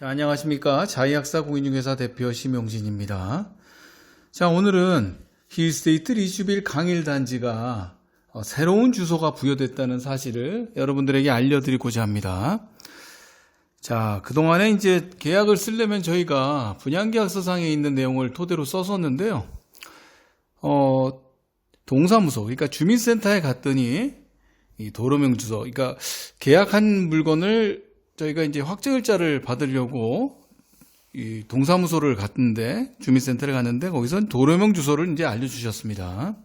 자, 안녕하십니까. 자이학사 공인중개사 대표 심용진입니다. 자, 오늘은 힐스테이트 리슈빌 강일 단지가 어, 새로운 주소가 부여됐다는 사실을 여러분들에게 알려드리고자 합니다. 자, 그동안에 이제 계약을 쓰려면 저희가 분양계약서상에 있는 내용을 토대로 썼었는데요. 어, 동사무소, 그러니까 주민센터에 갔더니 이 도로명 주소, 그러니까 계약한 물건을 저희가 이제 확정일자를 받으려고 이 동사무소를 갔는데 주민센터를 갔는데 거기선 도로명 주소를 이제 알려주셨습니다.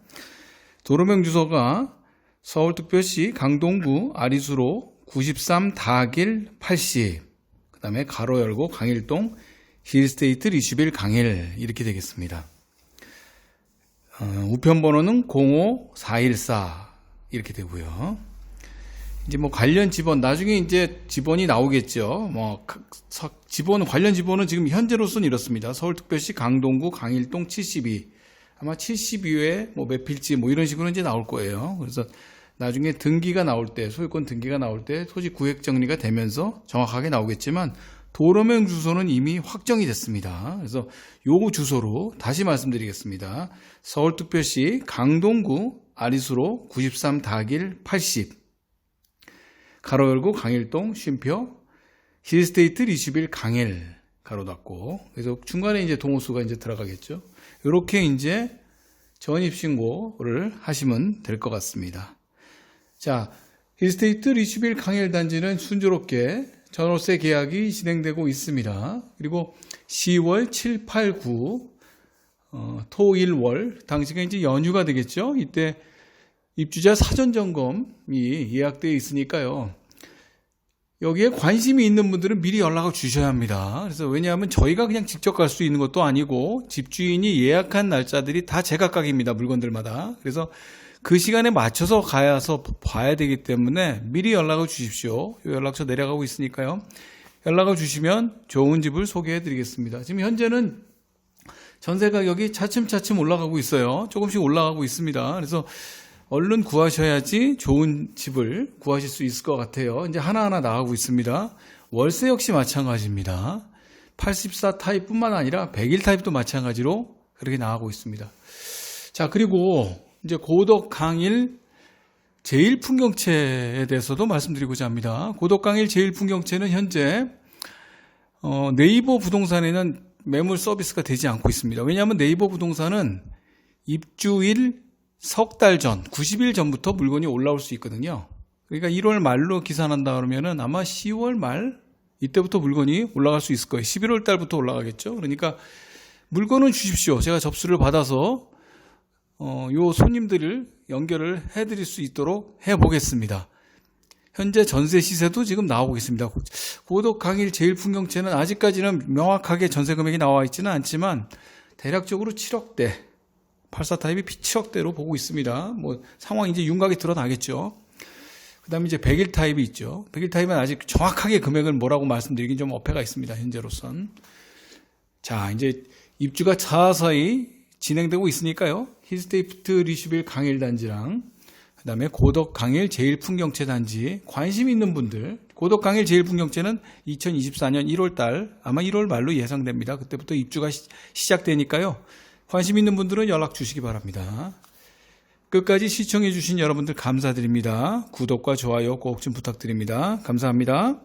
도로명 주소가 서울특별시 강동구 아리수로 93 다길 80 그 다음에 가로 열고 강일동 힐스테이트 리슈빌 강일 이렇게 되겠습니다. 어, 우편 번호는 05414 이렇게 되고요. 이제 뭐 관련 지번 나중에 이제 지번이 나오겠죠. 뭐 지번 관련 지번은 지금 현재로서는 이렇습니다. 서울특별시 강동구 강일동 72 아마 72회 뭐 몇필지 뭐 이런 식으로 이제 나올 거예요. 그래서 나중에 등기가 나올 때 소유권 등기가 나올 때 토지 구획 정리가 되면서 정확하게 나오겠지만 도로명 주소는 이미 확정이 됐습니다. 그래서 요 주소로 다시 말씀드리겠습니다. 서울특별시 강동구 아리수로 93 다길 80 가로 열고 강일동 쉼표 힐스테이트 리슈빌 강일 가로 닫고 그래서 중간에 이제 동호수가 이제 들어가겠죠. 이렇게 이제 전입 신고를 하시면 될 것 같습니다. 자, 힐스테이트 리슈빌 강일 단지는 순조롭게 전월세 계약이 진행되고 있습니다. 그리고 10월 7, 8, 9 어, 토 일 월 당시가 이제 연휴가 되겠죠. 이때 입주자 사전 점검이 예약되어 있으니까요. 여기에 관심이 있는 분들은 미리 연락을 주셔야 합니다. 그래서 왜냐하면 저희가 그냥 직접 갈 수 있는 것도 아니고 집주인이 예약한 날짜들이 다 제각각입니다. 물건들마다. 그래서 그 시간에 맞춰서 가야서 봐야 되기 때문에 미리 연락을 주십시오. 요 연락처 내려가고 있으니까요. 연락을 주시면 좋은 집을 소개해 드리겠습니다. 지금 현재는 전세 가격이 차츰차츰 올라가고 있어요. 조금씩 올라가고 있습니다. 그래서 얼른 구하셔야지 좋은 집을 구하실 수 있을 것 같아요. 이제 하나하나 나가고 있습니다. 월세 역시 마찬가지입니다. 84 타입뿐만 아니라 101 타입도 마찬가지로 그렇게 나가고 있습니다. 자, 그리고 이제 고덕 강일 제일 풍경채에 대해서도 말씀드리고자 합니다. 고덕 강일 제일 풍경채는 현재 어, 네이버 부동산에는 매물 서비스가 되지 않고 있습니다. 왜냐하면 네이버 부동산은 입주일 석 달 전, 90일 전부터 물건이 올라올 수 있거든요. 그러니까 1월 말로 기산한다 그러면은 아마 10월 말 이때부터 물건이 올라갈 수 있을 거예요. 11월 달부터 올라가겠죠. 그러니까 물건은 주십시오. 제가 접수를 받아서 어, 요 손님들을 연결을 해드릴 수 있도록 해보겠습니다. 현재 전세 시세도 지금 나오고 있습니다. 고덕 강일 제일 풍경채는 아직까지는 명확하게 전세 금액이 나와 있지는 않지만 대략적으로 7억대, 84 타입이 7억대로 보고 있습니다. 뭐 상황 이제 윤곽이 드러나겠죠. 그다음에 이제 101 타입이 있죠. 101 타입은 아직 정확하게 금액을 뭐라고 말씀드리긴 좀 어폐가 있습니다. 현재로선. 자, 이제 입주가 자사히 진행되고 있으니까요. 힐스테이트 리슈빌 강일 단지랑 그다음에 고덕 강일 제일 풍경채 단지 관심 있는 분들 고덕 강일 제일 풍경채는 2024년 1월 달 아마 1월 말로 예상됩니다. 그때부터 입주가 시, 시작되니까요. 관심 있는 분들은 연락 주시기 바랍니다. 끝까지 시청해 주신 여러분들 감사드립니다. 구독과 좋아요 꼭 좀 부탁드립니다. 감사합니다.